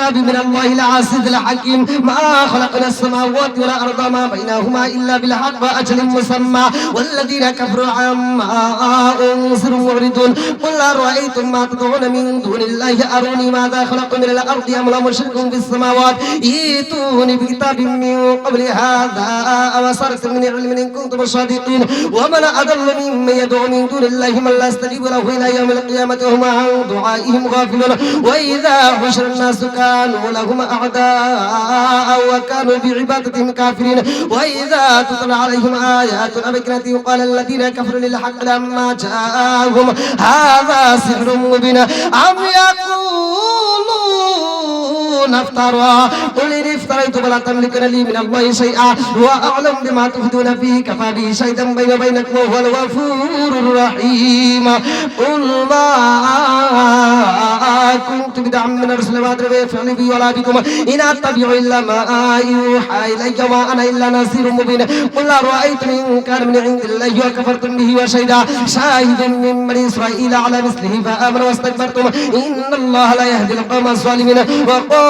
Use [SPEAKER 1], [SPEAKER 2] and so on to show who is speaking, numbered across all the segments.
[SPEAKER 1] الكتاب من الله العزيز الحكيم ما خلقنا السماوات والأرض ما بينهما إلا بالحق وأجل مسمى والذين كفروا عما انذروا معرضون قل أرأيتم ما تدعون من دون الله أروني ماذا خلقوا من الأرض أم لهم شرك في السماوات ائتوني بكتاب من قبل هذا أو صرت من علم إن كنتم صادقين ومن أضل ممن يدعو من دون الله من لا يستجيب له إلى يوم القيامة وهم عن دعائهم غافلون وإذا حشر الناس كانوا كانوا لهم أعداء وكانوا بعبادتهم كافرين وإذا تطلع عليهم آيات بكرة قال الذين كفروا للحق لما جاءهم هذا سحر مبين أم يقول نفترا قل إن افتريت فلا تملك لي من الله شيئا وأعلم بما تفدون فيه كفى بي شهيدا بيني وبينكم وهو الغفور الرحيم قل ما كنت بدعا من الرسل ما أدري فعلي بي ولا بكم إن أتبع إلا ما يوحى إلي وأنا إلا نذير مبين قل أرأيتم إن كان من عند الله وكفرتم به وشهد شاهد من بني إسرائيل على مثله فآمن واستكبرتم إن الله لا يهدي القوم الظالمين وقال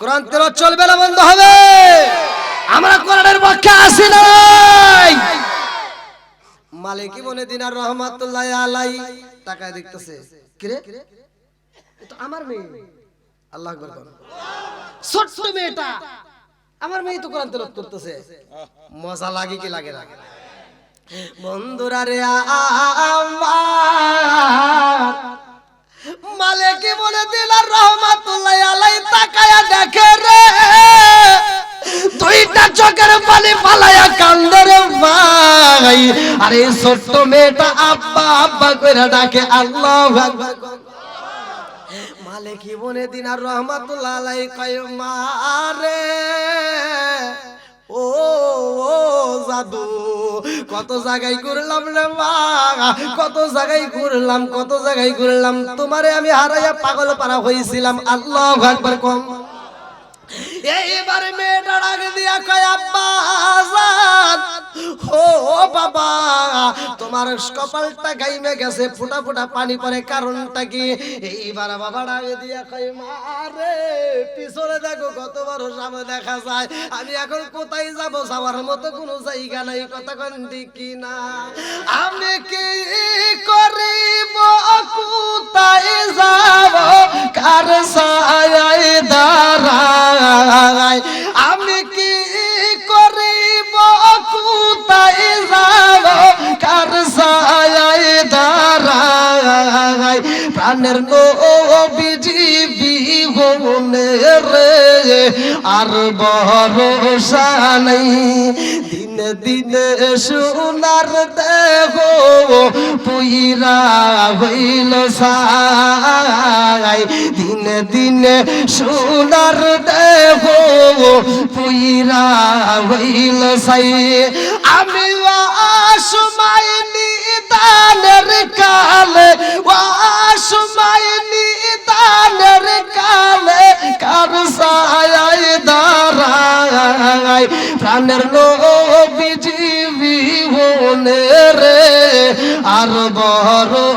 [SPEAKER 2] কোরআন তেল চলবে না বন্ধ হবে আমরা কোরআনের পক্ষে আসি নাই মালিকি বনে দিনার রহমাতুল্লাহ আলাই তাকায় দেখতেছে কিরে তো আমার মেয়ে আল্লাহ আকবার ছোট্ট মেয়েটা আমার মেয়ে তো কোরআন তেলাওয়াত করতেছে মজা লাগে কি লাগে না বন্ধুরা রে আমার মালিক বলে দিল রহমাতুল্লাহ আলাই তাকায়া দেখে রে দুইটা চোখের পানি পালায়া কান্দরে ভাই আরে ছোট্ট মেয়েটা আব্বা আব্বা করে ডাকে আল্লাহ মালিক বনে দিন আর রহমাতুল্লাহ আলাই কয় মারে ও জাদু কত জায়গায় ঘুরলাম রে মা কত জায়গায় ঘুরলাম কত জায়গায় ঘুরলাম তোমারে আমি হারাইয়া পাগল পারা হয়েছিলাম আল্লাহ একবার কম এইবার মেয়েটা ডাক দিয়া কয় আব্বা ও বাবা তোমার কপালটা গাইমে গেছে ফোটা ফোটা পানি পরে কারণটা কি এইবার বাবা ডাকে দিয়া কই মারে পিছনে দেখো কত বড় দেখা যায় আমি এখন কোথায় যাব যাওয়ার মতো কোনো জায়গা নাই কথা কন দেখি না আমি কি করিব কোথায় যাব কার সায় দাঁড়ায় প্রাণের নিজিবি বিবনে রে আর বরসা নেই দিন দিন সোনার দেব পুইরা হইল সাই দিন দিন সোনার দেব পুইরা হইল সাই আমি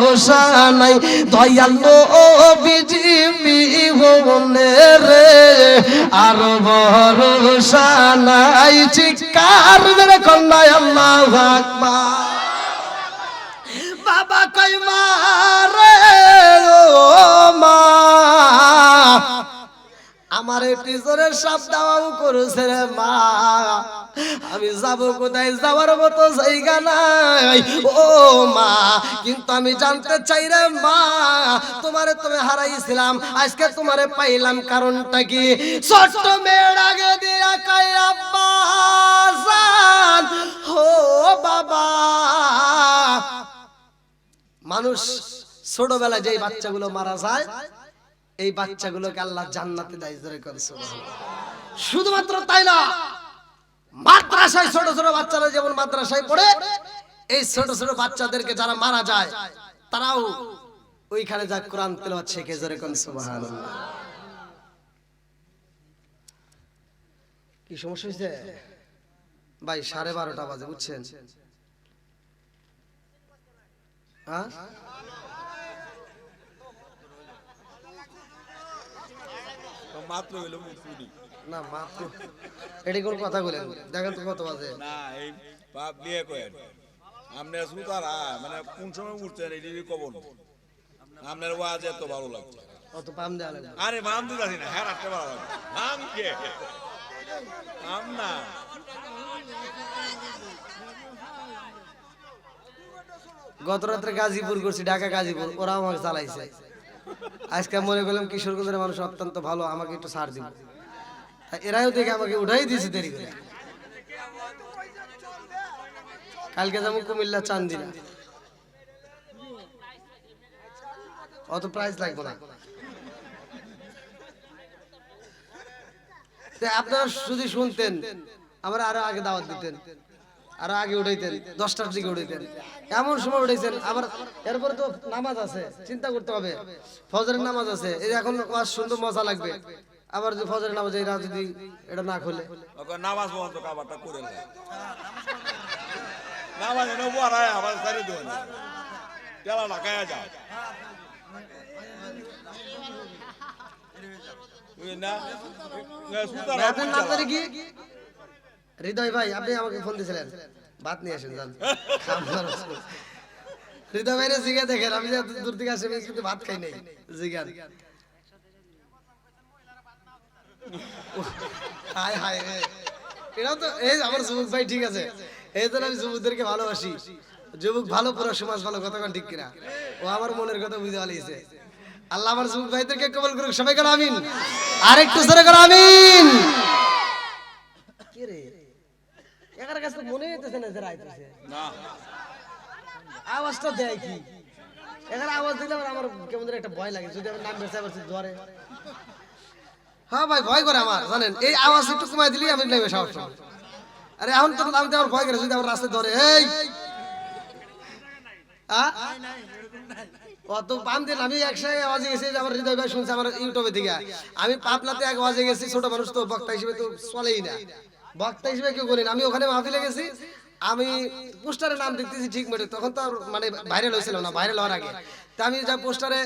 [SPEAKER 2] ভরসা নাই দয়ালো বিজিমি মনে রে আর ভরসা নাই চিকার কন্যায় আল্লাহ আকবার বাবা কই মা রে ও মা আমার একটি টিচারের সব দাওয়াও করেছে রে মা আমি যাব কোথায় যাওয়ার মতো জায়গা নাই ও মা কিন্তু আমি জানতে চাই রে মা তোমার তুমি হারাইছিলাম আজকে তোমারে পাইলাম কারণটা কি ছোট্ট মেয়ের আগে দিয়া কাই আব্বা হো বাবা মানুষ ছোটবেলায় যেই বাচ্চাগুলো মারা যায় এই বাচ্চাগুলোকে আল্লাহ জান্নাতে দায়ী করেছে শুধুমাত্র তাই না মাদ্রাসায় ছোট ছোট বাচ্চারা যেমন মাদ্রাসায় পড়ে এই ছোট ছোট বাচ্চাদেরকে যারা মারা যায় তারাও ওইখানে যা কোরআন তেলাওয়াত শেখে জোরে কোন সুবহানাল্লাহ কি সমস্যা হয়েছে ভাই সাড়ে বারোটা বাজে বুঝছেন হ্যাঁ মাত্র হইলো না মাত্র এটি কোন কথা বলেন দেখেন তো কত
[SPEAKER 3] না এই বাপ বিয়ে আপনি মানে কোন সময় উঠছেন আপনার ওয়াজ এত ভালো লাগছে
[SPEAKER 2] অত পাম দেওয়া লাগে
[SPEAKER 3] আরে না হ্যাঁ রাখতে ভালো লাগে কে না
[SPEAKER 2] গত রাত্রে গাজীপুর করছি ঢাকা গাজীপুর ওরা আমাকে চালাইছে আজকে মনে করলাম কিশোরগঞ্জের মানুষ অত্যন্ত ভালো আমাকে একটু সার দিব এরাও দেখে আমাকে উঠাই দিয়েছে দেরি করে কালকে যাবো কুমিল্লা চান্দি অত প্রাইজ লাগবো না আপনারা যদি শুনতেন আমরা আরো আগে দাওয়াত দিতেন আর আগে উঠাইতেন দশটার দিকে উঠাইতেন এমন সময় উঠেছেন আবার এরপর তো নামাজ আছে চিন্তা করতে হবে ফজরের নামাজ আছে এই এখন সুন্দর মজা লাগবে আবার যে ফজরের নামাজ এই যদি এটা না খুলে
[SPEAKER 3] নামাজ বন্ধ করে নামাজ আবার সারি যা না
[SPEAKER 2] সুতার কি হৃদয় ভাই আপনি আমাকে ফোন দিয়েছিলেন ভাত নিয়ে আসেন যান হৃদয় ভাইরে জিজ্ঞা দেখেন আমি দূর থেকে আসে কিন্তু ভাত খাই নাই জিজ্ঞা হায় হায় রে তো এই আমার যুবক ভাই ঠিক আছে এই জন্য আমি যুবকদেরকে ভালোবাসি যুবক ভালো পুরো সমাজ ভালো কতক্ষণ ঠিক কিনা ও আমার মনের কথা বুঝতে পারিয়েছে আল্লাহ আমার যুবক ভাইদেরকে কবল করুক সবাই করে আমিন আরেকটু জোরে করে আমিন কে রে একার কাছে মনে হইতেছে না আওয়াজটা দেয় কি এখানে আওয়াজ দিলে আমার কেমন একটা ভয় লাগে যদি আমার নাম ধরে হ্যাঁ ভাই ভয় করে আমার জানেন এই আওয়াজ একটু কমাই আমি নেবে সাহস আরে এখন আমি আমার ভয় করে যদি আমার রাস্তায় ধরে এই অত পাম দিন আমি একসাথে আওয়াজে গেছি আমার হৃদয় ভাই শুনছে আমার ইউটিউবে থেকে আমি পাপনাতে এক আওয়াজে গেছি ছোট মানুষ তো বক্তা হিসেবে তো চলেই না বক্তা হিসেবে কেউ বলেন আমি ওখানে মাহফিলে গেছি আমি পোস্টারের নাম দেখতেছি ঠিক মতো তখন তো আর মানে ভাইরাল হয়েছিল না ভাইরাল হওয়ার আগে তা আমি যা পোস্টারে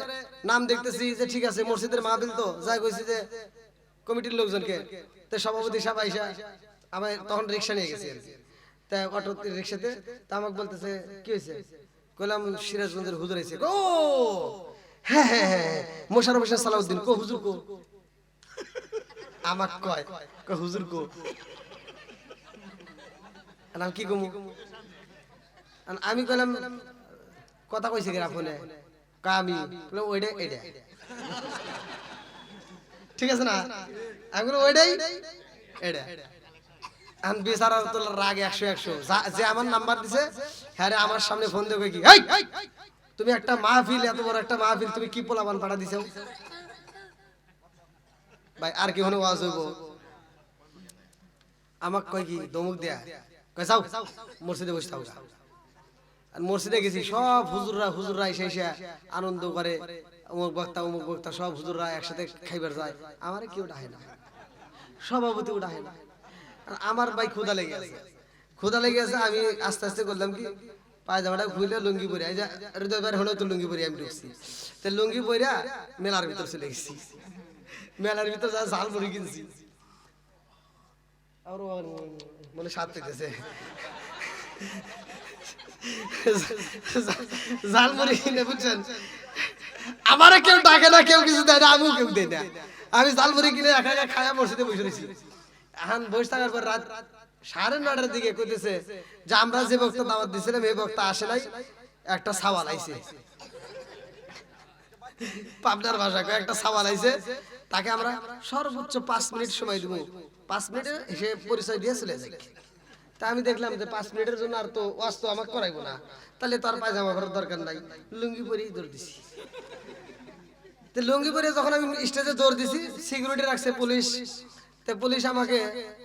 [SPEAKER 2] নাম দেখতেছি যে ঠিক আছে মসজিদের মাহফিল তো যাই কইছি যে কমিটির লোকজনকে তো সভাপতি সাহেব আইসা আমি তখন রিক্সা নিয়ে গেছি তা অটো রিক্সাতে তা আমাকে বলতেছে কি হয়েছে কইলাম সিরাজগঞ্জের হুজুর আইছে ও হ্যাঁ হ্যাঁ হ্যাঁ, হ্যাঁ মোশারফ হোসেন সালাউদ্দিন কো হুজুর কো আমাক কয় হুজুর কো আমি কি কমু আমি কলাম কথা কইছে কি ফোনে কামি ওইটা এটা ঠিক আছে না আমি ওইটাই এটা আমি বিচারার তো রাগ একশো একশো যে আমার নাম্বার দিছে হ্যাঁ আমার সামনে ফোন দেবে কি তুমি একটা মাহফিল এত বড় একটা মাহফিল তুমি কি পোলাবান পাঠা দিছো ভাই আর কি হলে আওয়াজ হইব আমাক কয় কি দমুক দেয়া যাও মসজিদে বসে থাকো আর মসজিদে গেছি সব হুজুররা হুজুররা এসে এসে আনন্দ করে অমুক বক্তা অমুক বক্তা সব হুজুররা একসাথে খাইবার যায় আমার কেউ ডাহে না সভাপতি উঠায় না আমার ভাই খোদা লেগে আছে খোদা লেগে আছে আমি আস্তে আস্তে করলাম কি পায়জামাটা খুলে লুঙ্গি পরে রোদবার হলেও তো লুঙ্গি পরে আমি ঢুকছি তো লুঙ্গি পরে মেলার ভিতর চলে গেছি মেলার ভিতর যা ঝাল পরে কিনছি সাত কিনে বুঝছেন আমারে কেউ ডাকে না কেউ কিছু দেয় না আমিও কেউ দেয় না আমি কিনে একা একা খায়া মসজিদে বসে রয়েছি এখন বসে থাকার পর রাত সাড়ে নটার দিকে কইতেছে যে আমরা যে ভক্ত দাওয়াত দিছিলাম এই বক্তা আসে নাই একটা সাওয়াল আইছে পাবনার ভাষা একটা সাওয়াল আইছে তাকে আমরা সর্বোচ্চ পাঁচ মিনিট সময় দেবো পাঁচ মিনিটে সে পরিচয় দিয়ে চলে যায় তা আমি দেখলাম যে পাঁচ মিনিটের জন্য আর তো ওয়াজ তো আমাকে করাইবো না তাহলে তার পায়জামা করার দরকার নাই লুঙ্গি পরেই দৌড় দিছি তো লুঙ্গি পরে যখন আমি স্টেজে দৌড় দিছি সিকিউরিটি রাখছে পুলিশ তো পুলিশ আমাকে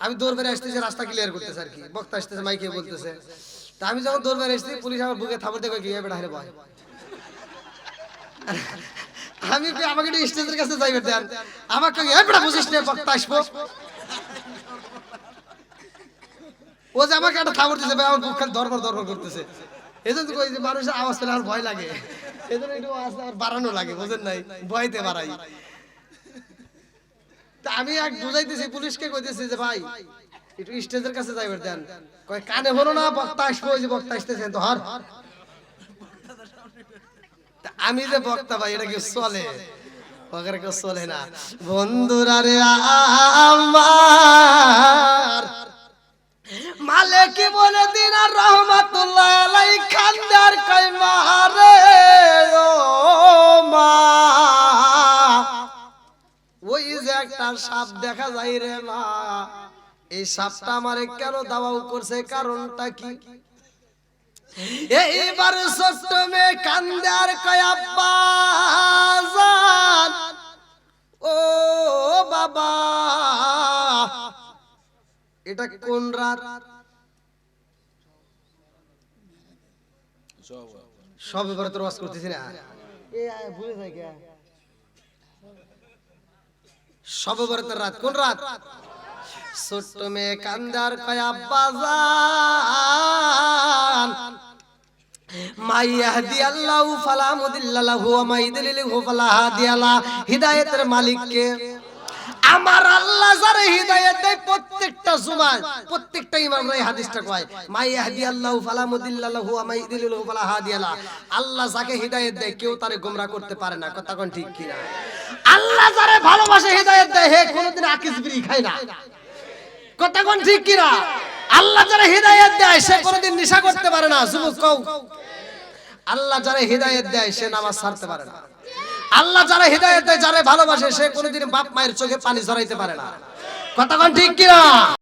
[SPEAKER 2] আমি দৌড় বেড়ে আসতেছি রাস্তা ক্লিয়ার করতেছে আর কি বক্তা আসতেছে মাইকে বলতেছে তা আমি যখন দৌড় বেড়ে আসছি পুলিশ আমার বুকে থাপড় দেখে গিয়ে বেড়া হারে ভয় আমি আমাকে স্টেজের কাছে যাইবে দেন আমাকে এবারে বুঝিস না বক্তা আসবো ও যে আমাকে একটা থাবর দিছে আমার বুক খালি দরবার দরবার করতেছে এই জন্য কই যে মানুষের আওয়াজ পেলে আর ভয় লাগে এই জন্য একটু আওয়াজ আর বাড়ানো লাগে বুঝেন নাই ভয়তে বাড়াই তা আমি এক বুঝাইতেছি পুলিশকে কইতেছি যে ভাই একটু স্টেজের কাছে যাইবে দেন কয় কানে হলো না বক্তা আসবো ওই যে বক্তা আসতেছেন তো হর আমি যে বক্তা ভাই এটা কি চলে ওখানে কেউ চলে না বন্ধুরা রে আমার মালে কি বলে দিন আর রহমাতুল্লাহ আলাই খানদার কই মারে ও মা ওই যে একটা সাপ দেখা যায় রে মা এই সাপটা আমারে কেন দাবাও করছে কারণটা কি এইবার ছোট্ট মেয়ে কান্দার আর ও বাবা এটা কোন রাত সব ব্যাপারে তোর বাস করতেছি না ভুলে সব ব্যাপারে রাত কোন রাত ছোট্ট মেয়ে কান্দার কয়া আমার আল্লাহ যারা হিদায়াত দেয় প্রত্যেকটা প্রত্যেকটা ইমাম হাদিসটা কয় মাই আল্লাহ দেয় কেউ তারে গোমরা করতে পারে না কথা কোন ঠিক কিনা আল্লাহ যারা ভালোবাসে হিদায়াত দেয় হে কোনোদিন আকিস বিড়ি খায় না কথা কোন ঠিক আল্লাহ যারা হৃদায়ত দেয় সে কোনোদিন নিশা করতে পারে না যুবক কৌ আল্লাহ যারা হৃদায়ত দেয় সে নামাজ ছাড়তে পারে না আল্লাহ যারা হৃদায়ত দেয় যারা ভালোবাসে সে কোনোদিন বাপ মায়ের চোখে পানি ঝরাইতে পারে না কথা ঠিক কিনা